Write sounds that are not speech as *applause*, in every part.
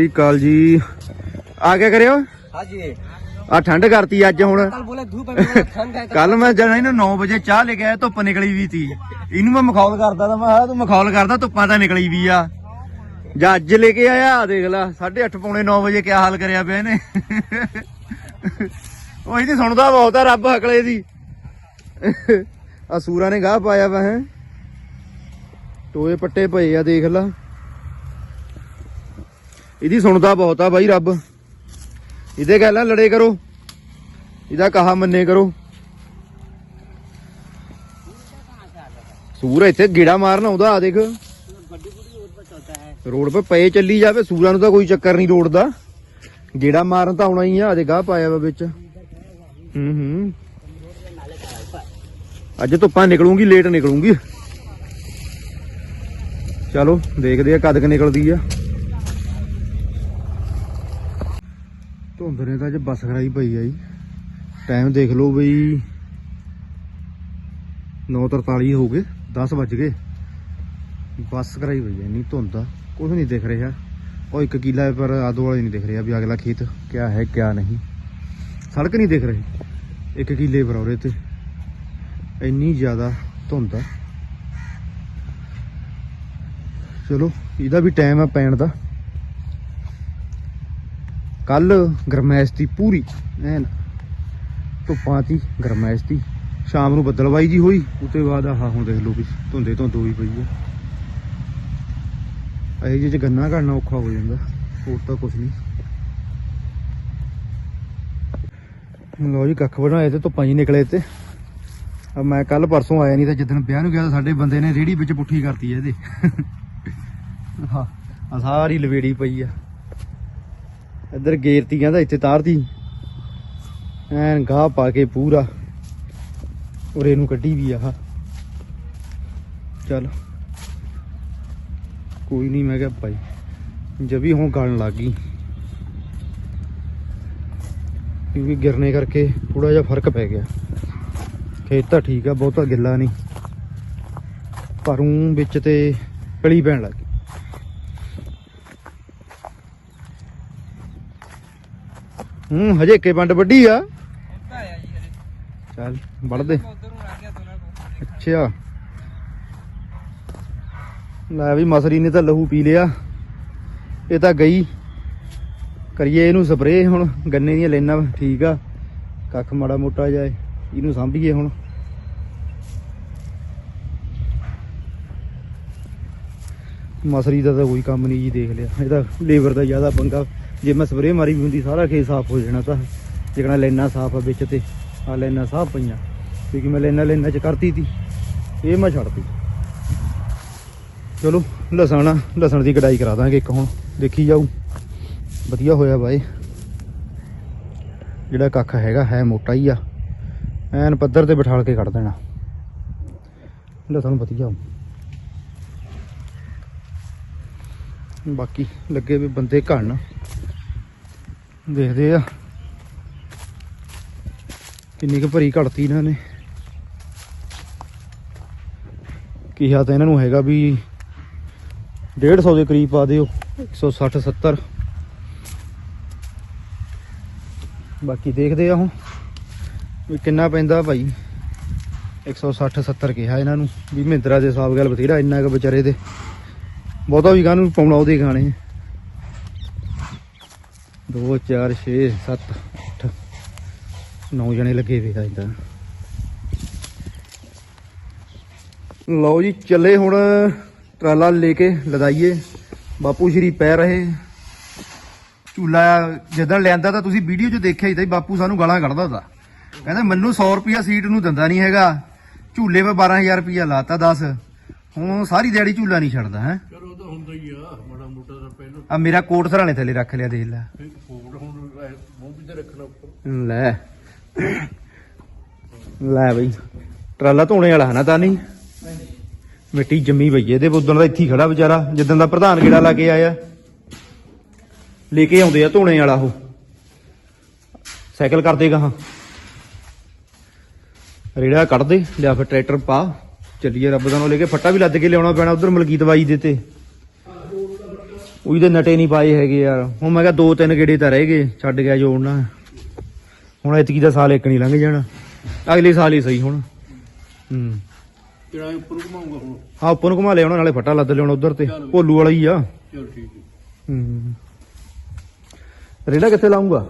ਸ੍ਰੀ ਅਕਾਲ ਜੀ। ਆ ਗਿਆ ਕਰਿਓ। ਹਾਂਜੀ। ਆ ਠੰਡ ਕਰਤੀ ਅੱਜ ਹੁਣ। ਕੱਲ ਮੈਂ ਜਦ ਇਹਨੂੰ 9 ਵਜੇ ਚਾਹ ਲੈ ਕੇ ਧੁੱਪ ਨਿਕਲੀ ਵੀ ਸੀ। ਇਹਨੂੰ ਮੈਂ ਮਖੌਲ ਕਰਦਾ ਤਾਂ ਮੈਂ ਤੂੰ ਮਖੌਲ ਕਰਦਾ ਧੁੱਪਾਂ ਤਾਂ ਨਿਕਲੀ ਵੀ ਆ। ਜਾਂ ਅੱਜ ਲੈ ਕੇ ਆਇਆ ਦੇਖ ਲੈ 8:30 ਪੌਣੇ 9 ਵਜੇ ਕਿਆ ਹਾਲ ਕਰਿਆ ਪਿਆ ਇਹਨੇ। ਉਹੀ ਤੇ ਸੁਣਦਾ ਬਹੁਤ ਆ ਰੱਬ ਅਕਲੇ ਦੀ। ਅਸੂਰਾਂ ਨੇ ਗਾਹ ਪਾਇਆ ਵਾ ਹੈ। ਟੋਏ ਪੱਟੇ ਪਏ ਆ ਦੇਖ ਲੈ। ਇਹਦੀ ਸੁਣਦਾ ਬਹੁਤ ਆ ਬਾਈ ਰੱਬ। ਇਹਦੇ ਕਹਿ ਲੜੇ ਕਰੋ। ਇਹਦਾ ਕਹਾ ਮੰਨੇ ਕਰੋ। ਸੂਰ ਇੱਥੇ ਗੇੜਾ ਮਾਰਨ ਆਉਂਦਾ, ਆ ਦੇਖ। ਰੋਡ 'ਤੇ ਪਏ ਚੱਲੀ ਜਾਵੇ, ਸੂਰਾਂ ਨੂੰ ਤਾਂ ਕੋਈ ਚੱਕਰ ਨਹੀਂ ਰੋਡ ਦਾ ਗੇੜਾ ਮਾਰਨ ਤਾਂ ਆਉਣਾ ਹੀ ਆ ਆ ਗਾਹ ਪਾਇਆ ਵਾ ਵਿੱਚ। ਹੂੰ ਹੂੰ। ਅੱਜ ਧੁੱਪਾਂ ਨਿਕਲੂਗੀ, ਲੇਟ ਨਿਕਲੂਗੀ। ਚਲੋ, ਦੇਖਦੇ ਆ ਕਦ ਕ ਨਿਕਲਦੀ ਆ। ਧੁੰਦ ਨੇ ਤਾਂ ਅੱਜ ਬੱਸ ਖਰਾਈ ਪਈ ਆ ਜੀ। ਟਾਈਮ ਦੇਖ ਲਓ ਬਈ 9:43 ਹੋ ਗਏ 10 ਵੱਜ ਗਏ। ਬੱਸ ਕਰਾਈ ਪਈ ਆ, ਇੰਨੀ ਧੁੰਦ ਆ ਕੁਝ ਨਹੀਂ ਦਿਖ ਰਿਹਾ। ਉਹ ਇੱਕ ਕਿਲਾ ਹੈ, ਪਰ ਆਦੋ ਵਾਲੇ ਨਹੀਂ ਦਿਖ ਰਿਹਾ ਵੀ ਅਗਲਾ ਖੇਤ ਕਿਆ ਹੈ, ਕਿਆ ਨਹੀਂ। ਸੜਕ ਨਹੀਂ ਦਿਖ ਰਹੀ। ਇੱਕ ਕਿਲੇ ਪਰ ਔਰੇ ਤੇ। ਇੰਨੀ ਜ਼ਿਆਦਾ ਧੁੰਦ ਆ। ਚਲੋ, ਇਹਦਾ ਵੀ ਟਾਈਮ ਆ ਪੈਣ ਦਾ। ਕੱਲ ਗਰਮੈਸ਼ ਦੀ ਪੂਰੀ, ਐਨ ਧੁੱਪਾਂ ਦੀ ਗਰਮੈਸ਼ ਦੀ। ਸ਼ਾਮ ਨੂੰ ਬੱਦਲਵਾਈ ਜੀ ਹੋਈ ਉਤੇ ਬਾਅਦ ਆਹ ਹੁਣ ਦੇਖ ਲਓ ਵੀ ਧੁੰਦੇ ਧੁੰਦ ਹੋਈ ਪਈ ਆ। ਇਹ ਜਿਹੇ ਚ ਗੰਨਾ ਕਰਨਾ ਔਖਾ ਹੋ ਜਾਂਦਾ, ਹੋਰ ਤਾਂ ਕੁਝ ਨਹੀਂ। ਲੋ ਜੀ, ਕੱਖ ਬਣਾਏ ਤੇ ਧੁੱਪਾਂ ਜੀ ਨਿਕਲੇ ਤੇ। ਆ ਮੈਂ ਕੱਲ ਪਰਸੋਂ ਆਇਆ ਨਹੀਂ ਤਾਂ ਜਿੱਦਣ ਵਿਆਹ ਨੂੰ ਗਿਆ ਤਾਂ ਸਾਡੇ ਬੰਦੇ ਨੇ ਰੇੜੀ ਵਿੱਚ ਪੁੱਠੀ ਕਰਤੀ ਇਹਦੇ। ਆ ਸਾਰੀ ਲਵੇੜੀ ਪਈ ਆ। ਇੱਧਰ ਗੇਰਤੀ ਕਹਿੰਦਾ ਇੱਥੇ ਤਾਰਤੀ ਐਨ ਗਾਹ ਪਾ ਕੇ ਪੂਰਾ। ਉਰੇ ਨੂੰ ਕੱਢੀ ਵੀ ਆਹ। ਚੱਲ। ਕੋਈ ਨਹੀਂ, ਮੈਂ ਕਿਹਾ ਭਾਈ, ਜਬੀ ਹੁਣ ਗਲਣ ਲੱਗ ਗਈ। ਕਿਉਂਕਿ ਗਿਰਨੇ ਕਰਕੇ ਥੋੜਾ ਜਿਹਾ ਫ਼ਰਕ ਪੈ ਗਿਆ। ਖੇਤ ਤਾਂ ਠੀਕ ਆ, ਬਹੁਤਾ ਗਿੱਲਾ ਨਹੀਂ। ਪਰ ਵਿੱਚ ਤੇ ਕਲੀ ਪੈਣ ਲੱਗ ਹੂੰ ਹਜੇ ਕੇ ਪੰਡ ਵੱਡੀ ਆ। ਚੱਲ ਵੜ ਦੇ ਅੱਛਾ। ਲੈ ਵੀ ਮਸਰੀ ਨੇ ਤਾਂ ਲਹੂ ਪੀ ਲਿਆ। ਇਹ ਤਾਂ ਗਈ। ਕਰੀਏ ਇਹਨੂੰ ਸਪਰੇਅ ਹੁਣ ਗੰਨੇ ਦੀਆਂ ਲੈਣਾ ਠੀਕ ਆ। ਕੱਖ ਮਾੜਾ ਮੋਟਾ ਜਾਏ ਇਹਨੂੰ ਸਾਂਭੀਏ ਹੁਣ। ਮਸਰੀ ਦਾ ਤਾਂ ਕੋਈ ਕੰਮ ਨਹੀਂ ਜੀ ਦੇਖ ਲਿਆ। ਇਹਦਾ ਲੇਬਰ ਦਾ ਜ਼ਿਆਦਾ ਪੰਗਾ। ਜੇ ਮੈਂ ਸਪਰੇਅ ਮਾਰੀ ਵੀ ਹੁੰਦੀ, ਸਾਰਾ ਖੇਤ ਸਾਫ਼ ਹੋ ਜਾਣਾ ਤਾਂ। ਜਿਹੜਾ ਲੈਣਾ ਸਾਫ਼ ਆ ਵਿੱਚ ਤੇ ਆ ਲੈਣਾ ਸਾਫ਼ ਪਈਆਂ। ਕਿਉਂਕਿ ਮੈਂ ਲੈਣਾ ਲੈਣਾ ਚ ਕਰਤੀ ਤੀ, ਇਹ ਮੈਂ ਛੱਡਤੀ। ਚਲੋ, ਲਸਣ ਲਸਣ ਦੀ ਕਢਾਈ ਕਰਾ ਦਾਂਗੇ ਇੱਕ ਹੁਣ, ਦੇਖੀ ਜਾਊ। ਵਧੀਆ ਹੋਇਆ ਬਾਈ ਜਿਹੜਾ ਕੱਖ ਹੈਗਾ, ਹੈ ਮੋਟਾ ਹੀ ਆ। ਐਨ ਪੱਧਰ ਤੇ ਬਿਠਾਲ ਕੇ ਕੱਢ ਦੇਣਾ। ਲਸਣ ਵਧੀਆ। ਬਾਕੀ ਲੱਗੇ ਵੀ ਬੰਦੇ ਘਣ। ਦੇਖਦੇ ਆ। ਕਿੰਨੀ ਕੁ ਭਰੀ ਘੜਤੀ ਇਹਨਾਂ ਨੇ। ਕਿਹਾ ਤਾਂ ਇਹਨਾਂ ਨੂੰ ਹੈਗਾ ਵੀ 150 ਦੇ ਕਰੀਬ ਪਾ ਦਿਓ 160 70 ਬਾਕੀ ਦੇਖਦੇ ਆ ਹੁਣ ਵੀ ਕਿੰਨਾ ਪੈਂਦਾ ਭਾਈ। 160 70 ਕਿਹਾ ਇਹਨਾਂ ਨੂੰ ਵੀ ਮਹਿੰਦਰਾ ਦੇ ਹਿਸਾਬ ਗੱਲ ਬਥੇਰਾ ਇੰਨਾ ਕੁ ਵਿਚਾਰੇ ਦੇ। ਬਹੁਤਾ ਵੀ ਕਾਹਨੂੰ ਪਾਉਣਾ ਉਹਦੇ ਗਾਣੇ। 2 4 6 7 8 9 ਜਣੇ ਲੱਗੇ ਵੇ ਤਾਂ। ਇਦਾਂ ਲਓ ਜੀ, ਚੱਲੇ ਹੁਣ ਟਰਾਲਾ ਲੈ ਕੇ ਲਦਾਈਏ। ਬਾਪੂ ਸ਼੍ਰੀ ਪੈ ਰਹੇ। ਝੂਲਾ ਜਦੋਂ ਲਿਆਂਦਾ ਤਾਂ ਤੁਸੀਂ ਵੀਡੀਓ 'ਚ ਦੇਖਿਆ ਹੀ ਤਾਂ ਜੀ, ਬਾਪੂ ਸਾਨੂੰ ਗਾਲਾਂ ਕੱਢਦਾ ਤਾ। ਕਹਿੰਦਾ ਮੈਨੂੰ 100 ਰੁਪਿਆ ਸੀਟ ਨੂੰ ਦਿੰਦਾ ਨਹੀਂ ਹੈਗਾ। ਝੂਲੇ 'ਤੇ 12000 ਰੁਪਿਆ ਲਾਤਾ 10 ਹੁਣ ਸਾਰੀ ਦਿਹਾੜੀ ਝੂਲਾ ਨਹੀਂ ਛੱਡਦਾ ਹੈ? ਚਲੋ ਤਾਂ ਹੁੰਦਾ ਹੀ ਆ। ਮਾੜਾ ਮੋਟਾ ਤਾਂ ਪਹਿਲਾਂ ਆ ਮੇਰਾ ਕੋਟ ਸਰਾਣੇ ਥੱਲੇ ਰੱਖ ਲਿਆ ਦੇਖ ਲੈ। ਫਿਰ ਹੁਣ ਐ ਮੂੰਹ ਵੀ ਤੇ ਰੱਖਣਾ ਉੱਪਰ? ਲੈ। ਲੈ ਬਈ ਟਰਾਲਾ ਧੋਣੇ ਵਾਲਾ ਹੈ ਨਾ ਤਾਂ ਨਹੀਂ? ਮਿੱਟੀ ਜੰਮੀ ਪਈ ਇਹਦੇ ਉਦੋਂ ਦਾ ਇੱਥੇ ਹੀ ਖੜਾ ਵਿਚਾਰਾ ਜਿੱਦਣ ਦਾ ਪ੍ਰਧਾਨ ਗੇੜਾ ਲਾ ਕੇ ਆਇਆ। ਲੈ ਕੇ ਆਉਂਦੇ ਆ ਧੋਣੇ ਵਾਲਾ ਉਹ। ਸਾਈਕਲ ਕਰਦੇ ਗਾਹਾਂ ਰੇੜਾ ਕੱਢ ਦੇ ਲਿਆ ਫਿਰ ਟਰੈਕਟਰ ਪਾ। ਚੱਲੀਏ ਰੱਬ ਦਾ ਨਾਮ ਲੈ ਕੇ ਫੱਟਾ ਵੀ ਲੱਦ ਕੇ ਲਿਆਉਣਾ ਪੈਣਾ ਉਧਰ ਮਲਕੀਤ ਬਾਈ ਦੇ ਤੇ। ਉਹੀ ਤੇ ਨਟੇ ਨਹੀਂ ਪਾਏ ਹੈਗੇ ਯਾਰ। ਹੁਣ ਮੈਂ ਕਿਹਾ ਦੋ ਤਿੰਨ ਗੇੜੇ ਤਾਂ ਰਹਿ ਗਏ ਛੱਡ ਗਿਆ ਜੋੜਨਾ। ਹੁਣ ਇਤਕੀ ਦਾ ਸਾਲ ਇੱਕ ਨਹੀਂ ਲੰਘ ਜਾਣਾ। ਅਗਲੇ ਸਾਲ ਹੀ ਸਹੀ ਹੁਣ। ਹੂੰ। ਕਿਹੜਾ ਉੱਪਰ ਘੁਮਾਉਂਗਾ ਹੁਣ। ਹਾਂ ਉੱਪਰ ਨੂੰ ਘੁਮਾ ਲਿਆਉਣਾ ਨਾਲੇ ਫੱਟਾ ਲੱਦ ਲਿਆਉਣਾ ਉਧਰ ਤੇ। ਭੋਲੂ ਵਾਲਾ ਹੀ ਆ। ਚਲ ਠੀਕ ਹੈ। ਹੂੰ। ਰੇੜਾ ਕਿੱਥੇ ਲਾਉਂਗਾ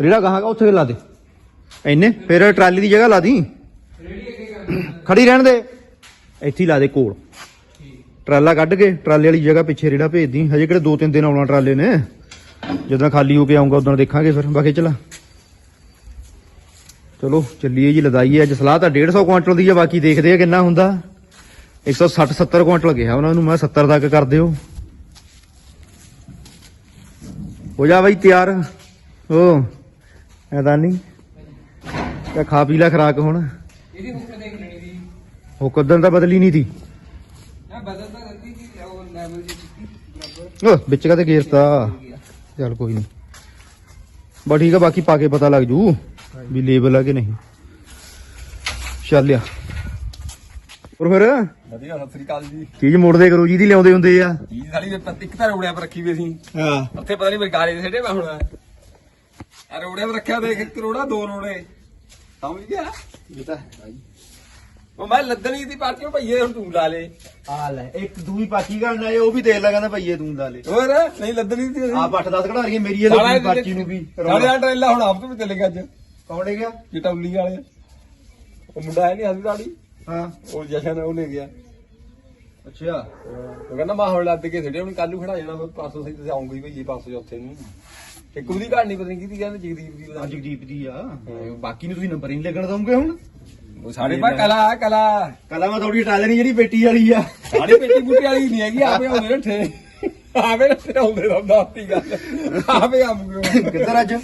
ਰੇੜਾ ਕਹਾਂ ਕਾ ਉੱਥੇ ਲਾ ਦੇ। ਇੰਨੇ, ਫਿਰ ਟਰਾਲੀ ਦੀ ਜਗ੍ਹਾ ਲਾ ਦੀ। ਖੜੀ ਰਹਿਣ ਦੇ। ਇੱਥੇ ਹੀ ਲਾ ਦੇ ਕੋਲ। ਟਰਾਲਾ ਕੱਢ ਕੇ, ਟਰਾਲੇ ਵਾਲੀ ਜਗ੍ਹਾ ਪਿੱਛੇ ਰੇੜਾ ਭੇਜ ਦੀ ਹਜੇ ਕਿਹੜੇ ਦੋ ਤਿੰਨ ਦਿਨ ਆਉਣਾ ਟਰਾਲੇ ਨੇ। ਜਦੋਂ ਖਾਲੀ ਹੋ ਕੇ ਆਉਂਗਾ ਉਦੋਂ ਦੇਖਾਂਗੇ ਫਿਰ। ਬਾਕੀ ਚਲਾ। ਚਲੋ, ਚੱਲੀਏ ਜੀ, ਲਦਾਈਏ। ਅੱਜ ਸਲਾਹ ਤਾਂ 150 ਕੁਇੰਟਲ ਦੀ ਆ, ਬਾਕੀ ਦੇਖਦੇ ਆ ਕਿੰਨਾ ਹੁੰਦਾ। 160 70 ਕੁਇੰਟਲ ਗਿਆ ਉਹਨਾਂ ਨੂੰ। ਮੈਂ 70 ਤੱਕ ਕਰ ਦਿਓ। ਹੋ ਜਾ ਬਾਈ, ਤਿਆਰ। ਓ ਐਦਾਂ ਨਹੀਂ। ਤੇ ਖਾ ਪੀ ਲੈ ਖਰਾਕ ਹੁਣ। ਇਹਦੀ ਹੁੱਕ ਦੇਖ ਲੈਣੀ ਦੀ ਉਹ ਕਦੋਂ ਤਾਂ ਬਦਲੀ ਨਹੀਂ ਤੀ। ਆ ਬਦਲ ਤਾਂ ਦਿੱਤੀ ਸੀ ਉਹ ਲੈਵਲ ਦੀ ਦਿੱਤੀ ਬਰਾਬਰ। ਓ ਵਿੱਚ ਕਦੇ ਗੇਰਤਾ ਚੱਲ ਕੋਈ ਨਹੀਂ ਬਾ ਠੀਕ ਆ ਬਾਕੀ ਪਾ ਕੇ ਪਤਾ ਲੱਗ ਜੂ ਵੀ ਲੇਬਲ ਆ ਕਿ ਨਹੀਂ। ਚੱਲ ਆ। ਹੋਰ ਫਿਰ? ਵਧੀਆ ਸਤਿ ਸ੍ਰੀ ਅਕਾਲ ਜੀ। ਚੀਜ਼ ਮੋੜਦੇ ਕਰੋ ਜਿਹਦੀ ਲਿਆਉਂਦੇ ਹੁੰਦੇ ਆ। ਜੀ ਸਾਲੀ ਦੇ ਪੱਤੀ ਇੱਕ ਤਾਂ ਰੋੜਿਆ ਪਰ ਰੱਖੀ ਵੀ ਅਸੀਂ ਹਾਂ। ਉੱਥੇ ਪਤਾ ਨਹੀਂ ਬਰਗਾਰੇ ਦੇ ਛੱਡੇ ਮੈਂ ਹੁਣ ਆ। ਰੋੜਿਆ ਪਰ ਰੱਖਿਆ ਦੇਖ ਦੋ ਰੋੜੇ। ਸਮਝ ਗਿਆ ਇਹ ਤਾਂ ਉਹ ਮੈਂ ਲੱਦਣੀ ਦੀ ਪਾਰਟੀ ਭਈਏ ਹੁਣ ਤੂੰ ਲਾ ਲੇ। ਆ ਲੈ ਇੱਕ ਦੂਈ ਪਾਚੀ ਕਰਨਾ ਇਹ ਉਹ ਵੀ ਦੇਖ ਲੈ ਕਹਿੰਦਾ ਭਈਏ ਤੂੰ ਲਾ ਲੈ। ਹੋਰ ਨਹੀਂ ਲੱਦਣੀ ਦੀ ਆ ਪੱਠ 10 ਕਢਾਰੀਆਂ ਮੇਰੀ ਇਹ ਲੋਕੀ ਪਾਚੀ ਨੂੰ ਵੀ ਸਾਡੇ ਆ ਟ੍ਰੇਲਾ ਹੁਣ ਆਪ ਤੋਂ ਵੀ ਚੱਲੇਗਾ ਅੱਜ? ਕੌਣ ਲੈ ਗਿਆ? ਚਟੌਲੀ ਵਾਲੇ। ਉਹ ਮੁੰਡਾ ਹੈ ਨਹੀਂ ਹਸਪਤਾਲੀ ਹਾਂ। ਉਹ ਜਸ਼ਨ ਉਹ ਲੈ ਗਿਆ। ਅੱਛਾ। ਉਹ ਕਹਿੰਦਾ ਮੈਂ ਹੁਣ ਲੱਦ ਕੇ ਛੱਡੇ ਹੁਣ ਕੱਲ ਨੂੰ ਖੜਾ ਜਾਣਾ ਫਿਰ ਪਰਸੋਂ ਸਹੀ ਤੁਸੀਂ ਆਉਂਗੀ ਭਈਏ ਪਰਸੋਂ ਚੌਥੇ ਨੂੰ। ਇੱਕ ਉਹਦੀ ਕਹਾਣੀ ਪਤਾ ਨਹੀਂ ਕਿਹਦੀ ਕਹਿੰਦੇ ਜਗਦੀਪ ਦੀ ਆ ਜਗਦੀਪ ਦੀ ਆ। ਬਾਕੀ ਨੂੰ ਤੁਸੀਂ ਨੰਬਰ ਹੀ ਨਹੀਂ ਲੱਗਣ ਦਓਗੇ ਹੁਣ? ਉਹ ਸਾਡੇ ਪਾ ਕਲਾ ਆ, ਕਲਾ। ਕਲਾ ਮੈਂ ਥੋੜੀ ਹਟਾ ਲੈਣੀ ਜਿਹੜੀ ਬੇਟੀ ਵਾਲੀ ਆ। ਸਾਡੀ ਪੇਟੀ ਬੂਟੀ ਵਾਲੀ ਨਹੀਂ ਹੈਗੀ ਆਪੇ ਆਉਂਦੇ ਨੇ ਠੇ ਆਪੇ ਨਾ ਠੇ ਆਉਂਦੇ ਦਾ ਦਾਤੀ ਗੱਲ। ਆਪੇ ਆਮ ਕਿੱਧਰ ਅੱਜ?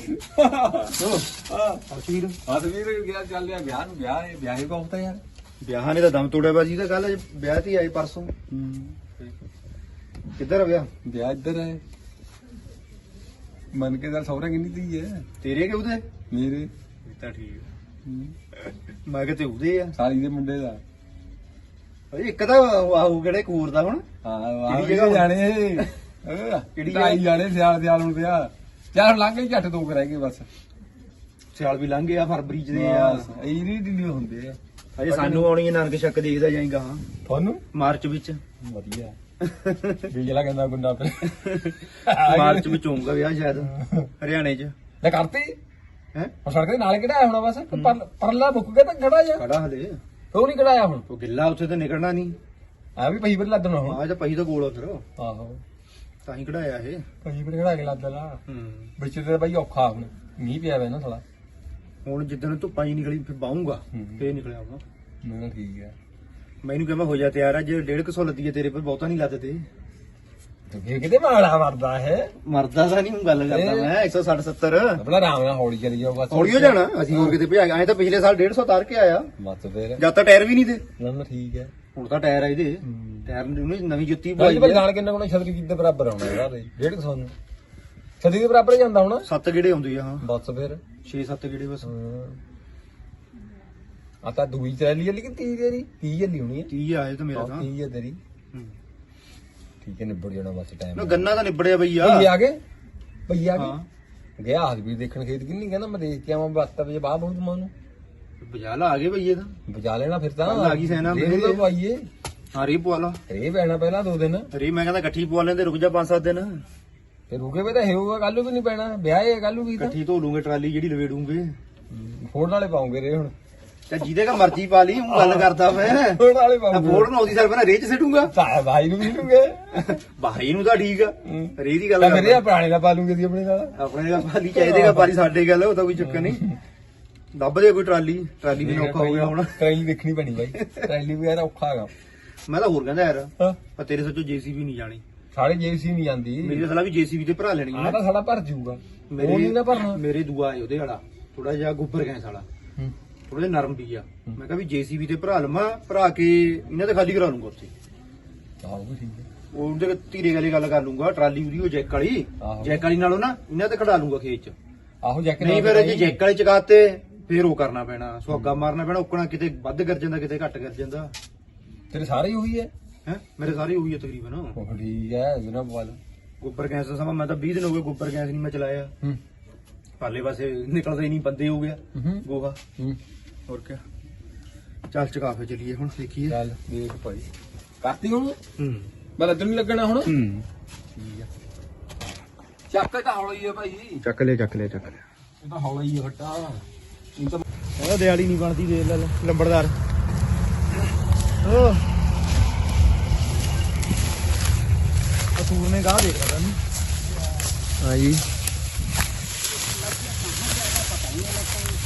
ਅਖੀਰ ਅਸਵੀਰ ਗਿਆ ਚੱਲ ਲਿਆ ਵਿਆਹ ਨੂੰ ਵਿਆਹ ਹੈ ਵਿਆਹ ਬਹੁਤ ਯਾਰ। ਵਿਆਹਾਂ ਨੇ ਤਾਂ ਦਮ ਤੋੜਿਆ ਬਾਜੀ ਤਾਂ ਕੱਲ ਵਿਆਹ ਤੇ ਹੀ ਆਏ ਪਰਸੋਂ। ਕਿੱਧਰ ਆ ਵਿਆਹ? ਵਿਆਹ ਇੱਧਰ ਹੈ ਮਨ ਕੇ ਦਾ ਸੌਰਾ ਕਿੰਨੀ ਦੀ ਹੈ? ਤੇਰੇ ਕਿ ਉਹਦੇ? ਮੇਰੇ। ਤਾਂ ਠੀਕ ਮੈਂ ਕਿਤੇ ਉਹਦੇ ਆ। ਸਾਲੀ ਦੇ ਮੁੰਡੇ ਦਾ। ਓਏ ਇੱਕ ਤਾਂ ਆਹੂ ਕਿਹੜੇ ਕੂਰ ਦਾ ਹੁਣ? ਹਾਂ ਕਿਹੜੀ ਜਗ੍ਹਾ ਜਗ੍ਹਾ ਜਾਣੇ ਇਹ। ਕਿਹੜੀ ਕਿਹੜੀ ਜਗ੍ਹਾ? ਜਾਣੇ ਸਿਆਲ ਸਿਆਲ ਹੁਣ ਵਿਆਹ। ਚੱਲ ਲੰਘ ਗਈ ਝੱਟ ਦੋ ਕੁ ਰਹਿ ਗਏ ਬਸ। ਸਿਆਲ ਵੀ ਲੰਘ ਗਿਆ ਫਰਵਰੀ ਚ ਦੇ ਆ। ਬਸ ਇਹ ਨਹੀਂ ਦਿੱਲੀ ਹੁੰਦੇ ਆ। ਅਜੇ ਸਾਨੂੰ ਆਉਣੀ ਹੈ ਨਾਨਕ ਸ਼ੱਕ ਦੇਖਦਾ ਜਾਏਗਾ। ਹਾਂ ਤੁਹਾਨੂੰ? ਮਾਰਚ ਵਿੱਚ। ਵਧੀਆ। ਬੀਜਲਾ ਕਹਿੰਦਾ ਗੁੰਡਾ ਫਿਰ। *laughs* ਮਾਰਚ ਵਿੱਚ ਹੋਊਗਾ ਵਿਆਹ ਸ਼ਾਇਦ ਹਰਿਆਣੇ ਚ। ਲੈ ਕਰਤੀ। ਹੈ? ਉਹ ਸੜਕ ਦੇ ਨਾਲ ਕਿਹੜਾ ਹੋਣਾ ਬਸ ਪਰ- ਪਰਲਾ ਮੁੱਕ ਗਿਆ ਤਾਂ ਖੜਾ ਜਾ ਖੜਾ ਹਲੇ। ਉਹ ਨਹੀਂ ਕਢਾਇਆ ਹੁਣ? ਉਹ ਗਿੱਲਾ ਉੱਥੇ ਤੇ ਨਿਕਲਣਾ ਨਹੀਂ। ਆ ਵੀ ਪਈ ਪਰ ਲੱਦਣਾ ਹੁਣ ਆ ਤਾਂ ਪਹੀ ਤਾਂ ਕੋਲ ਆ ਫਿਰ ਆਹੋ। ਤਾਂ ਹੀ ਕਢਾਇਆ ਇਹ। ਪਈ ਪਰ ਖੜਾ ਕੇ ਲੱਦ ਲਾ। ਹੂੰ। ਵਿੱਚ ਤੇ ਬਾਈ ਔਖਾ ਹੁਣ ਮੀਂਹ ਪਿਆ ਵੇ ਨਾ ਥੋੜਾ ਹੁਣ ਜਿੱਦਣ ਧੁੱਪਾਂ ਹੀ ਨਿਕਲੀ ਫਿਰ ਬਾਉਂਗਾ ਹੂੰ। ਫੇਰ ਨਿਕਲਿਆ ਹੋਗਾ ਮੈਂ ਕਿਹਾ ਠੀਕ ਹੈ ਮੈਨੂੰ ਕਹਿੰਦਾ ਹੋ ਜਾ ਤਿਆਰ ਅੱਜ 150 ਲੱਦੀ ਹੈ ਤੇਰੇ ਪਰ ਬਹੁਤਾ ਨਹੀਂ ਲੱਦਦੇ ਤੇ। ਫਿਰ ਕਿਤੇ ਮਾੜਾ ਮਰਦਾ ਹੈ? ਮਰਦਾ ਤਾਂ ਨਹੀਂ ਹੁਣ ਗੱਲ ਕਰਦਾ ਮੈਂ 160 70 ਆਪਣਾ ਆਰਾਮ ਨਾਲ ਹੌਲੀ ਚਲੀ ਜਾਓ ਬਸ ਹੌਲੀ ਹੋ ਜਾਣਾ ਅਸੀਂ ਹੋਰ ਕਿਤੇ ਭਜਾ ਆਏ ਤਾਂ ਪਿਛਲੇ ਸਾਲ 150 ਤਾਰ ਕੇ ਆਇਆ। ਬਸ ਫਿਰ। ਜਦ ਤਾਂ ਟਾਇਰ ਵੀ ਨਹੀਂ ਤੇ। ਨਾ ਨਾ ਠੀਕ ਹੈ। ਹੁਣ ਤਾਂ ਟਾਇਰ ਆ ਇਹਦੇ। ਹੂੰ। ਟਾਇਰ ਨੂੰ ਨਵੀਂ ਜੁੱਤੀ ਭਾਈ ਪਵਾਈ ਜਾਣ ਕਿੰਨਾ ਕੋਣਾ ਛਤਰੀ ਕਿੱਦੇ ਬਰਾਬਰ ਆਉਣਾ ਯਾਰ 150 ਨੂੰ। ਛਤਰੀ ਦੇ ਬਰਾਬਰ ਹੀ ਜਾਂਦਾ ਹੁਣ। ਸੱਤ ਗੇੜੇ ਆਉਂਦੇ ਆ ਹਾਂ। ਬਸ ਫਿਰ। 6-7 ਗੇੜੇ ਬਸ। ਆ ਤਾਂ ਦੂਈ ਚਲੀ ਵਾਲੀ ਕਿ 30 ਤੇਰੀ 30 ਚੱਲੀ ਹੋਣੀ ਹੈ 30 ਆਏ ਤਾਂ ਮੇਰਾ ਤਾਂ। 30 ਹੈ ਤੇਰੀ। ਹੂੰ। ਠੀਕ ਹੈ ਨਿਬੜ ਜਾਣਾ ਬਸ ਟਾਈਮ ਨਾ ਗੰਨਾ ਤਾਂ ਨਿਬੜਿਆ ਬਈ ਆ। ਆ ਗਏ? ਭਈ ਆ ਹਾਂ। ਗਏ ਗਿਆ ਹਸਬੀਰ ਦੇਖਣ ਖੇਤ ਕਿੰਨੀ ਕਹਿੰਦਾ ਮੈਂ ਦੇਖ ਕੇ ਆਵਾਂ 72 ਵਜੇ ਬਾਅਦ ਬਹੁਤ ਮਨ। ਨੂੰ ਬਜਾਲਾ ਆ ਗਏ ਬਈ ਇਹ ਤਾਂ। ਬਜਾ ਲੈਣਾ ਫਿਰ ਤਾਂ। ਕੱਲ੍ਹ ਆ ਗਈ ਸੈਨਾ ਮੇਰੇ। ਤਾਂ ਪਾਈਏ ਹਾਂ ਰੇ ਪਵਾ ਲਾ। ਰੇ ਪੈਣਾ ਪਹਿਲਾਂ ਦੋ ਦਿਨ। ਰੇ ਮੈਂ ਕਹਿੰਦਾ ਇਕੱਠੀ ਪਵਾ ਲੈਂਦੇ ਰੁਕ ਜਾ 5-7 ਦਿਨ। ਫਿਰ ਰੁਕੇ ਵੇ ਤਾਂ ਹੋਊਗਾ ਕੱਲ ਵੀ ਨਹੀਂ ਪੈਣਾ। ਵਿਆਹ ਹੈ ਕੱਲ ਵੀ ਤਾਂ। ਇਕੱਠੀ ਧੋ ਲੂਗੇ ਟਰਾਲੀ ਜਿਹੜੀ ਲਵੇੜੂਗੇ। ਫੋੜ ਵਾਲੇ ਪਾਉਂਗੇ ਰੇ ਹੁਣ। ਤੇ ਜਿਹਦੇ ਕਾ ਮਰਜ਼ੀ ਪਾ ਲਈ ਉਹ ਗੱਲ ਕਰਦਾ ਮੈਂ। ਫੋੜ ਵਾਲੇ ਤਾਂ ਪਾਉਂਗੇ ਫੋੜ ਨਾ ਉਹਦੀ ਸਾਲ ਪਹਿਲਾਂ ਰੇਹ ਚ ਸਿੱਟੂਗਾ। ਤਾਂ ਭਾਈ ਨੂੰ ਵੀ ਲੂਗੇ ਭਾਈ ਨੂੰ ਤਾਂ ਠੀਕ ਆ। ਰੇਹ ਦੀ ਗੱਲ ਤਾਂ ਫਿਰ ਇਹ ਪੁਰਾਣੇ ਦਾ ਪਾ ਲੂਗੇ ਦੀ ਆਪਣੇ ਨਾਲ। ਆਪਣੇ ਦਾ ਪਾਲੀ ਚਾਹੀਦੇ ਦਾ ਪਾਲੀ ਸਾਡੇ ਗੱਲ ਉਹ ਤਾਂ ਕੋਈ ਚੱਕਰ ਨਹੀਂ। ਲੱਭਦੇ ਕੋਈ ਟਰਾਲੀ ਟਰਾਲੀ ਵੀ ਔਖਾ ਹੋ ਗਿਆ ਹੁਣ। ਟ੍ਰੇਨ ਦੇਖਣੀ ਪੈਣੀ ਬਾਈ। ਟ੍ਰੇਨ ਵਗੈਰਾ ਔਖਾ ਹੈਗਾ। ਮੈਂ ਤਾਂ ਹੋਰ ਕਹਿੰਦਾ ਯਾਰ ਪਰ ਤੇਰੇ ਸੱਚੋ ਜੀਸੀਬੀ ਨਹੀਂ ਜਾਣੀ। ਸਾਡੇ ਜੇਸੀ ਨਹੀਂ ਜਾਂਦੀ। ਮੇਰੀ ਤਾਂ ਸਲਾਹ ਵੀ ਜੀਸੀਬੀ ਤੇ ਭਰਾ ਲੈਣੀ ਹੈ ਤਾਂ ਸਾਡਾ ਭਰ ਜਾਊਗਾ ਉਹ ਨਹੀਂ ਨਾ ਭਰਨਾ। ਮੇਰੇ ਦੂਆ ਹੈ ਉਹਦੇ ਵਾਲਾ। ਥੋੜਾ ਜਿਹਾ ਗੁੱਬਰ ਗੈਸ ਵਾਲਾ। ਥੋੜਾ ਨਰਮ ਵੀ ਆ ਮੈਂ ਕਿਹਾ ਵੀ ਜੀਸੀਬੀ ਤੇ ਭਰਾ ਲਵਾਂ ਭਰਾ ਕੇ ਇਹਨਾਂ ਤੇ ਖਾਲੀ ਕਰਾ ਲੂੰਗਾ ਉੱਥੇ। ਆਹੋ ਠੀਕ ਹੈ। ਉਹਦੇ ਧੀਰੇ ਵਾਲੀ ਗੱਲ ਕਰ ਲੂੰਗਾ ਟਰਾਲੀ ਉਹਦੀ ਉਹ ਜੈਕ ਵਾਲੀ। ਆਹੋ। ਜੈਕ ਵਾਲੀ ਨਾਲੋਂ ਨਾ ਇਹਨਾਂ ਤੇ ਖੜਾ ਲੂੰਗਾ ਖੇਤ ਚ। ਆਹੋ ਜੈਕ ਨਹੀਂ ਫਿਰ ਜੇ ਜੈਕ ਵਾਲੀ ਚਕਾਤੇ ਫੇਰ ਉਹ ਕਰਨਾ ਪੈਣਾ ਸੁਹਾਗਾ ਮਾਰਨਾ ਪੈਣਾ ਉਕਣਾ ਕਿਤੇ ਵੱਧ ਕਰ ਜਾਂਦਾ ਕਿਤੇ ਘੱਟ ਕਰ ਜਾਂਦਾ। ਤੇਰੇ ਸਾਰੇ ਹੀ ਉਹੀ ਹੈ? ਹੈ? ਮੇਰੇ ਸਾਰੇ ਉਹੀ ਆ ਤਕਰੀਬਨ। ਉਹ ਠੀਕ ਹੈ ਜਨਾਬ ਵਾਲ। ਗੋਬਰ ਗੈਸ ਦਾ ਸਮਾਂ ਮੈਂ ਤਾਂ 20 ਦਿਨ ਹੋ ਗਏ ਗੋਬਰ ਗੈਸ ਨਹੀਂ ਮੈਂ ਚਲਾਇਆ। ਹੂੰ। ਪਾਲੇ ਪਾਸੇ ਨਿਕਲਦਾ ਹੀ ਨਹੀਂ ਬੰਦੇ ਹੋ ਗਿਆ ਹੂੰ। ਗੋਹਾ। ਹੂੰ। ਹੋਰ ਕੀ ਚੱਲ ਚਕਾ ਫੇ ਚਲੀਏ ਹੁਣ ਦੇਖੀਏ। ਚੱਲ ਦੇਖ ਭਾਈ। ਕਰਤੀ ਹੁਣ? ਹੂੰ। ਮੈਂ ਲੱਦਣ ਨਹੀਂ ਲੱਗਣਾ ਹੁਣ। ਹੂੰ। ਚੱਕ ਤਾਂ ਹੌਲਾ ਹੀ ਹੈ ਭਾਈ ਇਹ ਚੱਕ ਲਿਆ ਚੱਕ ਲਿਆ ਤਾਂ ਹੌਲਾ ਹੀ ਹੱਟਾ ਇਹ ਤਾਂ ਉਹ ਦਿਹਾੜੀ ਨਹੀਂ ਬਣਦੀ ਦੇਖ ਲੈ ਲੈ, ਲੰਬੜਦਾਰ। ਓ ਆ ਤੂਰ ਨੇ ਗਾਹ ਦੇਖ ਰਹਾ ਨੂੰ ਹਾਂ ਜੀ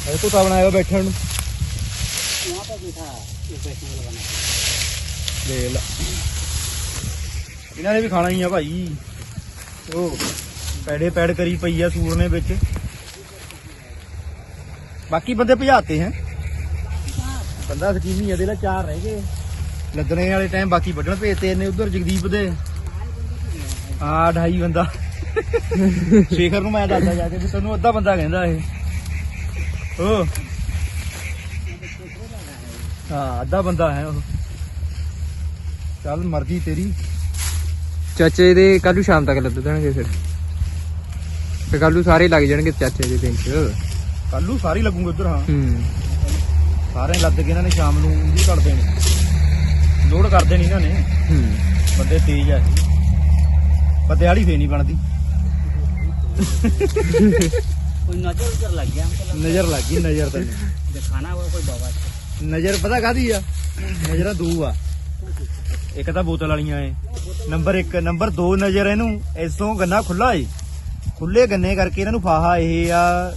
ਇਹ ਤੋਂ ਤਾਂ ਬਣਾਇਆ ਬੈਠਣ ਨੂੰ। ਦੇਖ ਲੈ। ਇਹਨਾਂ ਨੇ ਵੀ ਖਾਣਾ ਹੀ ਆ ਭਾਈ। ਉਹ ਪੈੜੇ ਪੈੜ ਕਰੀ ਪਈ ਆ ਸੂਰ ਨੇ ਵਿੱਚ। ਬਾਕੀ ਬੰਦੇ ਭਜਾਤੇ ਹੈ। ਬੰਦਾ ਸਕੀਮੀ ਆ, ਦੇ ਚਾਰ ਰਹਿ ਗਏ। ਲੱਦਣੇ ਵਾਲੇ ਟਾਈਮ ਬਾਕੀ ਵੱਢਣ ਭੇਜਤੇ ਇਹਨੇ ਉਧਰ ਜਗਦੀਪ ਦੇ। ਆ ਢਾਈ ਬੰਦਾ। ਸ਼ੇਖਰ ਨੂੰ ਮੈਂ ਦੱਸਦਾ ਜਾ ਕੇ ਵੀ ਤੈਨੂੰ ਅੱਧਾ ਬੰਦਾ ਕਹਿੰਦਾ ਇਹ। ਓ ਹਾਂ ਅੱਧਾ ਬੰਦਾ ਹੈ ਉਹ। ਚੱਲ ਮਰਜ਼ੀ ਤੇਰੀ। ਚਾਚੇ ਦੇ ਕੱਲੂ ਸ਼ਾਮ ਤੱਕ ਲੱਦ ਦੇਣਗੇ ਫਿਰ। ਤੇ ਕੱਲੂ ਸਾਰੇ ਲੱਗ ਜਾਣਗੇ ਚਾਚੇ ਦੇ ਦਿਨ ਕੱਲੂ ਸਾਰੇ ਲੱਗੂਗੇ ਉਧਰ ਹਾਂ। ਹੂੰ। ਸਾਰੇ ਲੱਦ ਕੇ ਇਹਨਾਂ ਨੇ ਸ਼ਾਮ ਨੂੰ ਵੀ ਕੱਢ ਦੇਣੇ। ਲੋਡ ਕਰ ਦੇਣੀ ਇਹਨਾਂ ਨੇ। ਹੂੰ। ਬੰਦੇ ਤੇਜ਼ ਆ। ਪਰ ਦਿਹਾੜੀ ਫੇਰ ਨਹੀਂ ਬਣਦੀ। ਕੋਈ ਨਜ਼ਰ ਉਧਰ ਲੱਗ ਗਿਆ। ਨਜ਼ਰ ਲੱਗੀ ਨਜ਼ਰ ਤਾਂ ਦਿਖਾਣਾ ਕੋਈ ਬਾਬਾ। ਨਜ਼ਰ ਪਤਾ ਕਾਦੀ ਆ? ਨਜ਼ਰਾਂ ਦੋ ਆ। ਇੱਕ ਤਾਂ ਬੋਤਲ ਵਾਲੀਆਂ ਏ ਨੰਬਰ 1 ਨੰਬਰ 2 ਨਜ਼ਰ ਇਹਨੂੰ, ਇਸੋਂ ਗੰਨਾ ਖੁੱਲਾ ਏ। ਖੁੱਲੇ ਗੰਨੇ ਕਰਕੇ ਇਹਨਾਂ ਨੂੰ ਫਾਹਾ ਇਹ ਆ,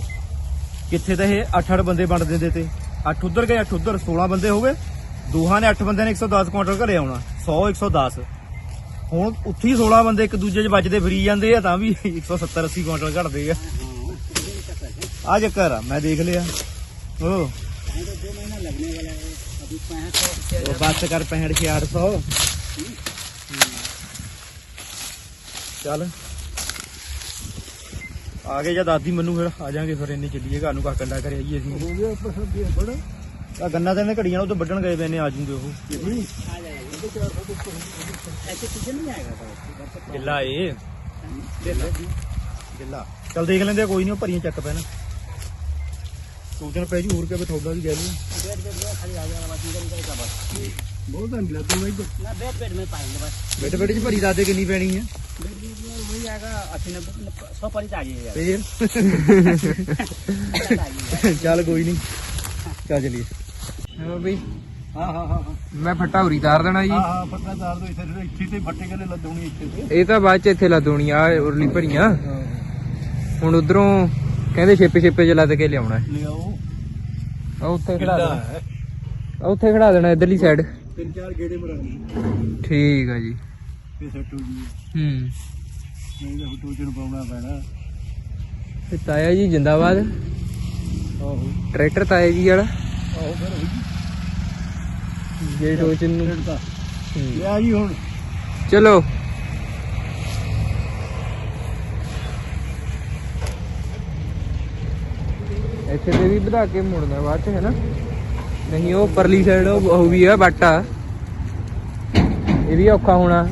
ਕਿੱਥੇ ਤਾਂ ਇਹ 8-8 ਬੰਦੇ ਵੰਡ ਦਿੰਦੇ ਤੇ। 8 ਉਧਰ ਗਏ 8 ਉਧਰ 16 ਬੰਦੇ ਹੋ ਗਏ। ਦੋਹਾਂ ਨੇ 8 ਬੰਦਿਆਂ ਨੇ 110 ਕੁਇੰਟਲ ਘਰੇ ਆਉਣਾ 100 110 ਹੁਣ ਉੱਥੇ ਹੀ 16 ਬੰਦੇ ਇੱਕ ਦੂਜੇ 'ਚ ਵੱਜਦੇ ਫਰੀ ਜਾਂਦੇ ਆ, ਤਾਂ ਵੀ 170 80 ਕੁਇੰਟਲ ਘਟਦੇ ਆ। ਆ ਚੱਕਰ ਆ, ਮੈਂ ਦੇਖ ਲਿਆ। ਓ। तो दो महीना लगने वाला है अभी पैंसठ सौ ਉਹ ਬੱਸ ਕਰ 65 6800 ਚੱਲ ਆ ਗਏ ਜਦ ਆਦੀ ਮੈਨੂੰ ਫਿਰ ਆ ਜਾਾਂਗੇ ਫਿਰ ਇੰਨੇ ਚੱਲੀਏ ਘਰ ਨੂੰ ਕਾ ਕੰਡਾ ਕਰੇ ਆਈਏ ਅਸੀਂ ਹੋ ਗਿਆ ਪਸੰਦ ਬੜਾ ਆ ਗੰਨਾ ਤਾਂ ਇਹਨੇ ਘੜੀਆਂ ਉਹ ਤੋਂ ਵੱਢਣ ਗਏ ਪਏ ਨੇ ਆ ਜੂਗੇ ਉਹ आ जाएगा ऐसे सीजन नहीं आएगा तो ਗਿੱਲਾ ਏ ਗਿੱਲਾ ਚੱਲ ਦੇਖ ਲੈਂਦੇ ਆ ਕੋਈ ਨਹੀਂ ਉਹ ਭਰੀਆਂ ਚੱਕ ਪੈਣਾ ਸੋਚਣ ਪੈ ਜੂ ਹੋਰ ਕਿਆ ਬਥੌਡਾ ਵੀ ਗਏ ਨੂੰ बेड बेड में खाली आ जाएगा बस इधर उधर का बस ਬਹੁਤ ਟਾਈਮ ਲੱਗਦਾ ਬਾਈ ना बेड बेड में पाएंगे बस ਬੈਠ ਬੈਠ ਚ ਭਰੀ ਦੱਸ ਦੇ ਕਿੰਨੀ ਪੈਣੀ ਹੈ बेड बेड में वही आएगा अस्सी नब्बे सौ पड़ी आ जाएगा ਫੇਰ ਚੱਲ ਕੋਈ ਨਹੀਂ ਚੱਲ ਚਲੀਏ ਹਾਂ ਬਈ ਹਾਂ ਹਾਂ ਹਾਂ ਮੈਂ ਫੱਟਾ ਉਰੀ ਤਾਰ ਦੇਣਾ ਜੀ ਹਾਂ ਹਾਂ ਪੱਕਾ ਤਾਰ ਦੋ ਇੱਥੇ ਇੱਥੇ ਤੇ ਫੱਟੇ ਗੱਲੇ ਲੱਦਉਣੀ ਇੱਥੇ ਤੇ ਇਹ ਤਾਂ ਬਾਅਦ ਚ ਇੱਥੇ ਲੱਦੂਣੀ ਆ ਉਰਲੀ ਭਰੀਆਂ ਹੁਣ ਉਧਰੋਂ ਕਹਿੰਦੇ ਛੇਪੇ ਛੇਪੇ ਚ ਲੱਦ ਕੇ ਲਿਆਉਣਾ ਲਿਆਓ। ਆ ਉੱਥੇ ਖੜਾ ਦੇਣਾ। ਆ ਉੱਥੇ ਖੜਾ ਦੇਣਾ ਇਧਰਲੀ ਸਾਈਡ ਤਿੰਨ ਚਾਰ ਗੇੜੇ ਮਰਾਂਗੇ ਠੀਕ ਆ ਜੀ। ਤੇ ਸੈੱਟ ਹੋ ਜੀ ਹੂੰ। ਨਹੀਂ ਤਾਂ ਫੋਟੋ ਚ ਨੂੰ ਪਾਉਣਾ ਪੈਣਾ। ਤੇ ਤਾਇਆ ਜੀ ਜਿੰਦਾਬਾਦ। ਆਹੋ। ਟਰੈਕਟਰ ਤਾਇਆ ਜੀ ਵਾਲਾ। ਆਹੋ ਫਿਰ ਹੋਈ ਜੇ ਟੋਚਨ ਨੂੰ ਹੂੰ। ਲਿਆ ਜੀ ਹੁਣ। ਚਲੋ। ਇੱਥੇ ਤੇ ਵੀ ਵਧਾ ਕੇ ਮੁੜਨਾ ਬਾਅਦ ਚ, ਹੈ ਨਹੀਂ, ਉਹ ਪਰਲੀ ਸਾਈਡ ਉਹ ਵੀ ਆ, ਬਾਟਾ। ਇਹ ਵੀ ਔਖਾ ਹੋਣਾ।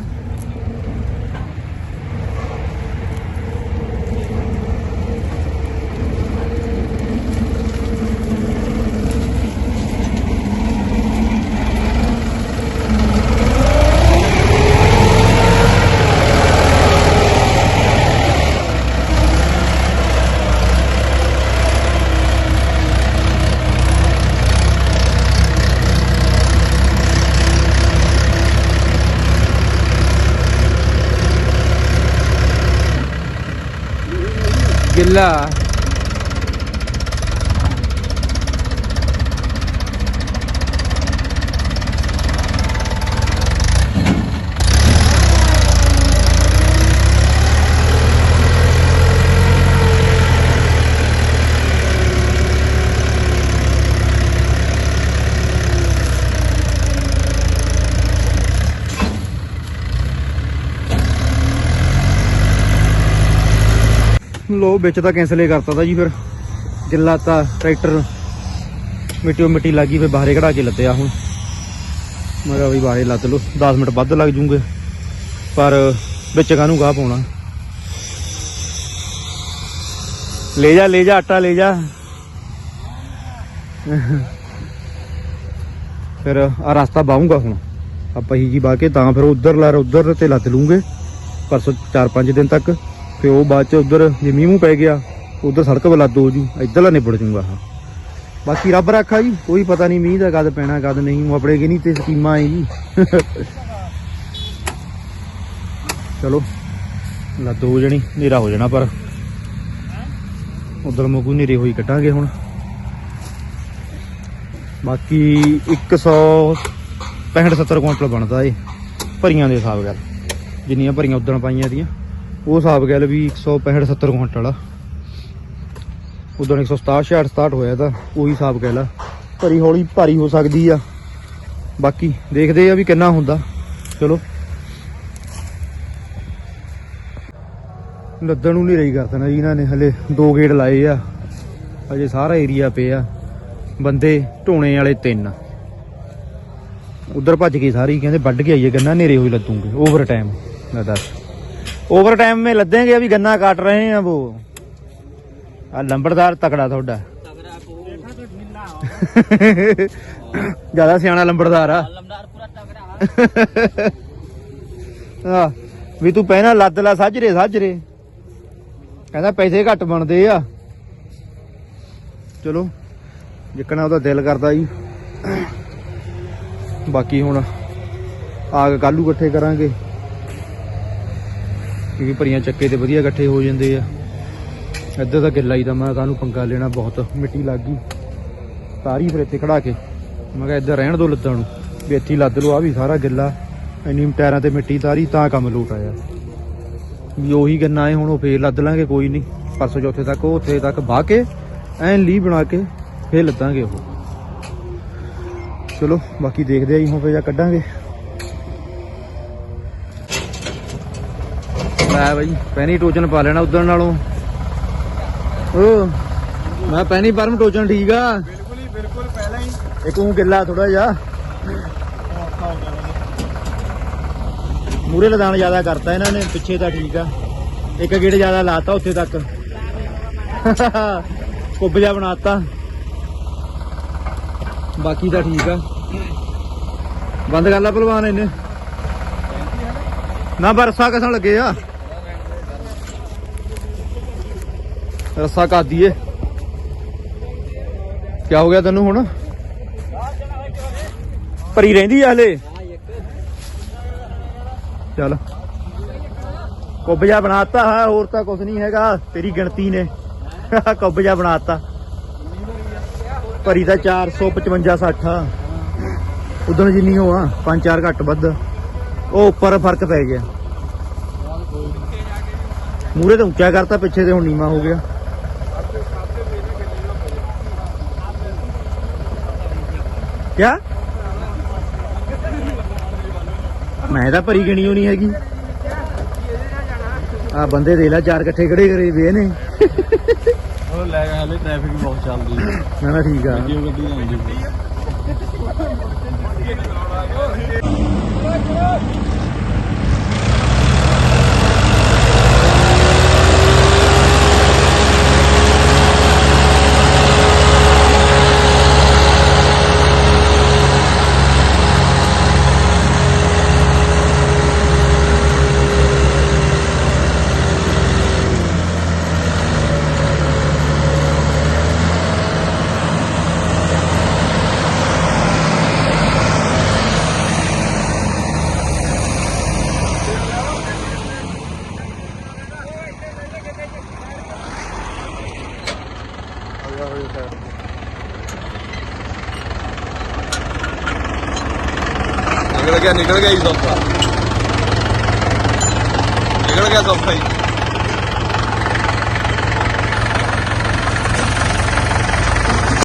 ਗਿੱਲਾ ਲੋ ਵਿੱਚ ਤਾਂ ਕੈਂਸਲ ਹੀ ਕਰਤਾ ਤਾ ਜੀ ਫਿਰ। ਗਿੱਲਾ ਤਾਂ ਟਰੈਕਟਰ ਮਿੱਟੀ ਮਿੱਟੀ ਲੱਗੀ ਫਿਰ ਬਾਹਰੇ ਕਢਾ ਕੇ ਲੱਦਿਆ ਹੁਣ। ਮੈਂ ਕਿਹਾ ਬਈ ਬਾਰੇ ਲੱਦ ਲਓ 10 ਮਿੰਟ ਵੱਧ ਲੱਗ ਜੂਗੇ। ਪਰ ਵਿੱਚ ਕਾਹਨੂੰ ਗਾਹ ਪਾਉਣਾ? ਲੈ ਜਾ ਲੈ ਜਾ, ਆਟਾ ਲੈ ਜਾ। ਫਿਰ ਆ ਰਸਤਾ ਬਾਹੂੰਗਾ ਹੁਣ। ਆਪਾਂ ਹੀ ਜੀ ਬਾਹ ਕੇ ਤਾਂ ਫਿਰ ਉਧਰ ਲਾ, ਉਧਰ ਤੇ ਲੱਤ ਲੂੰਗੇ। ਪਰਸੋਂ 4-5 ਦਿਨ ਤੱਕ। ਤੇ ਉਹ ਬਾਅਦ ਚ ਉਧਰ ਜੇ ਮੀਂਹ ਮੂੰਹ ਪੈ ਗਿਆ, ਉਧਰ ਸੜਕ ਵੱਲ ਲੱਦ ਹੋ ਜੂ, ਇੱਧਰਲਾ ਨਿਬੜ ਜੂਗਾ ਆਹ। ਬਾਕੀ ਰੱਬ ਰੱਖਾ ਜੀ, ਕੋਈ ਪਤਾ ਨਹੀਂ ਮੀਂਹ ਦਾ ਕਦ ਪੈਣਾ, ਕਦ ਨਹੀਂ ਆਪਣੇ ਕਿ ਨਹੀਂ ਤੇ ਸਕੀਮਾਂ ਹੈ ਜੀ। ਚਲੋ, ਲੱਦ ਹੋ ਜਣੀ, ਹਨੇਰਾ ਹੋ ਜਾਣਾ ਪਰ। ਉਧਰ ਮਗੂ ਹਨੇਰੇ ਹੋਈ ਕੱਟਾਂਗੇ ਹੁਣ। ਬਾਕੀ 165 70 ਕੁਇੰਟਲ ਬਣਦਾ ਏ, ਭਰੀਆਂ ਦੇ ਹਿਸਾਬ ਗੱਲ ਜਿੰਨੀਆਂ ਭਰੀਆਂ ਉਦਣ ਪਾਈਆਂ ਦੀਆਂ। ਉਹ ਹਿਸਾਬ ਗੱਲ ਵੀ 165 70 ਕੁਇੰਟਲ ਆ। ਉਦੋਂ 167 66 ਹੋਇਆ ਤਾਂ ਉਹੀ ਹਿਸਾਬ ਕਹਿ ਲਾ। ਭਰੀ ਹੌਲੀ ਭਾਰੀ ਹੋ ਸਕਦੀ ਆ। ਬਾਕੀ ਦੇਖਦੇ ਆ ਵੀ ਕਿੰਨਾ ਹੁੰਦਾ। ਚਲੋ। ਲੱਦਣ ਨੂੰ ਨਹੀਂ ਰਹੀ ਕਰਦਣਾ ਜੀ ਇਹਨਾਂ ਨੇ। ਹਲੇ ਦੋ ਗੇਟ ਲਾਏ ਆ। ਅਜੇ ਸਾਰਾ ਏਰੀਆ ਪਿਆ। ਬੰਦੇ ਢੋਣੇ ਵਾਲੇ ਤਿੰਨ ਉਧਰ ਭੱਜ ਗਏ ਸਾਰੀ ਕਹਿੰਦੇ ਵੱਢ ਕੇ ਆਈਏ ਗੰਨਾ ਨੇਰੇ ਹੋਈ ਲੱਦੂਗੇ। ਓਵਰ ਟਾਈਮ ਮੈਂ ਦੱਸ। ਓਵਰ ਟਾਈਮ में लदेंगे अभी गन्ना काट रहे हैं वो ਆ ਲੰਬੜਦਾਰ ਤਕੜਾ ਤੁਹਾਡਾ तगड़ा को ਜਿਆਦਾ ਸਿਆਣਾ ਲੰਬੜਦਾਰ ਆ लमदार पूरा तगड़ा ਆ ਵੀ ਤੂੰ ਪਹਿਲਾਂ ਲੱਦ ਲਾ ਸਾਜਰੇ ਸਾਜਰੇ ਕਹਿੰਦਾ ਪੈਸੇ ਘੱਟ ਬਣਦੇ ਆ ਚਲੋ ਜਿੱਕਣਾ ਉਹਦਾ ਦਿਲ ਕਰਦਾ ਜੀ ਬਾਕੀ ਹੁਣ ਆਗ ਕੱਲੂ ਇਕੱਠੇ ਕਰਾਂਗੇ ਕਿਉਂਕਿ ਭਰੀਆਂ ਚੱਕੇ ਤੇ ਵਧੀਆ ਇਕੱਠੇ ਹੋ ਜਾਂਦੇ ਆ। ਇੱਧਰ ਤਾਂ ਗਿੱਲਾ ਹੀ ਤਾਂ ਮੈਂ ਕਾਹਨੂੰ ਪੰਗਾ ਲੈਣਾ ਬਹੁਤ, ਮਿੱਟੀ ਲੱਗ ਗਈ। ਤਾਰੀ ਫਿਰ ਇੱਥੇ ਖੜਾ ਕੇ। ਮੈਂ ਕਿਹਾ ਇੱਧਰ ਰਹਿਣ ਦੋ ਲੱਦਣ ਨੂੰ। ਵੀ ਇੱਥੇ ਹੀ ਲੱਦ ਲਓ ਆ ਵੀ ਸਾਰਾ ਗਿੱਲਾ। ਇੰਨੀ ਟਾਇਰਾਂ ਤੇ ਮਿੱਟੀ ਤਾਰੀ, ਤਾਂ ਕੰਮ ਲੋਟ ਆਇਆ। ਵੀ ਉਹੀ ਗੰਨਾ ਹੈ, ਹੁਣ ਉਹ ਫੇਰ ਲੱਦ ਲਾਂਗੇ, ਕੋਈ ਨਹੀਂ। ਪਰਸੋਂ ਚੌਥੇ ਤੱਕ ਉਹ ਉੱਥੇ ਤੱਕ ਬਾਹ ਕੇ, ਐਨ ਲੀ ਬਣਾ ਕੇ, ਫੇਰ ਲੱਦਾਂਗੇ ਉਹ। ਚਲੋ, ਬਾਕੀ ਦੇਖਦੇ ਆਂ ਜੀ ਹੁਣ ਫੇਰ ਜਾਂ ਕੱਢਾਂਗੇ। ਲੈ ਬਾਈ। ਪੈਣੀ ਟੋਚਨ ਪਾ ਲੈਣਾ ਉਦੋਂ ਨਾਲੋਂ। ਓ ਮੈਂ ਪੈਣੀ ਪਰਮ ਟੋਚਨ ਠੀਕ ਆ? ਬਿਲਕੁਲ ਹੀ ਬਿਲਕੁਲ ਪਹਿਲਾਂ ਹੀ। ਇੱਕ ਉਹ ਗਿੱਲਾ ਥੋੜਾ ਜਿਹਾ। ਮੂਰੇ ਲਦਾਨ ਜ਼ਿਆਦਾ ਕਰਤਾ ਇਹਨਾਂ ਨੇ ਪਿੱਛੇ ਤਾਂ ਠੀਕ ਆ। ਇੱਕ ਗੇੜ ਜ਼ਿਆਦਾ ਲਾਤਾ ਉੱਥੇ ਤੱਕ। ਕੁੱਬ ਜਿਹਾ ਬਣਾਤਾ। ਬਾਕੀ ਤਾਂ ਠੀਕ ਆ। ਬੰਦ ਕਰ ਲਾ ਭਲਵਾਨ ਇਹਨੇ। ਨਾ ਬਰਸਾ ਕਸਣ ਲੱਗੇ ਆ। ਰੱਸਾ ਕਰ ਦਈਏ ਕੀ ਹੋ ਗਿਆ ਤੈਨੂੰ ਹੁਣ? ਭਰੀ ਰਹਿੰਦੀ ਆ ਹਲੇ? ਚੱਲ। ਕੁੱਬ ਜਿਹਾ ਬਣਾਤਾ, ਹੈ, ਹੋਰ ਤਾਂ ਕੁਝ ਨਹੀਂ ਹੈਗਾ। ਤੇਰੀ ਗਿਣਤੀ ਨੇ। *laughs* ਕੁੱਬ ਜਿਹਾ ਬਣਾਤਾ। ਭਰੀ ਤਾਂ 455 60 ਉਦੋਂ ਜਿੰਨੀ ਹੋ ਆ, ਪੰਜ ਚਾਰ ਘੱਟ ਵੱਧ। ਉਹ ਉੱਪਰ ਫ਼ਰਕ ਪੈ ਗਿਆ। ਮੂਰੇ ਤਾਂ ਉੱਚਾ ਕਰਤਾ, ਪਿੱਛੇ ਤੇ ਹੁਣ ਨੀਵਾ ਹੋ ਗਿਆ। ਕਿਆ? ਮੈਂ ਤਾਂ ਭਰੀ ਗਣੀ ਹੋਣੀ ਹੈਗੀ। ਆ ਬੰਦੇ ਦੇ ਲੈ ਚਾਰ ਇਕੱਠੇ ਖੜੇ ਕਰੇ ਵੇ ਨੇ। ਉਹ ਲੈ ਗਿਆ ਹਲੇ ਟ੍ਰੈਫਿਕ ਬਹੁਤ ਚੱਲਦੀ ਹੈ ਨਾ ਨਾ ਠੀਕ ਆ। ਜਿਉ ਗੱਡੀ ਜਾਂਦੀ ਨਿਕਲ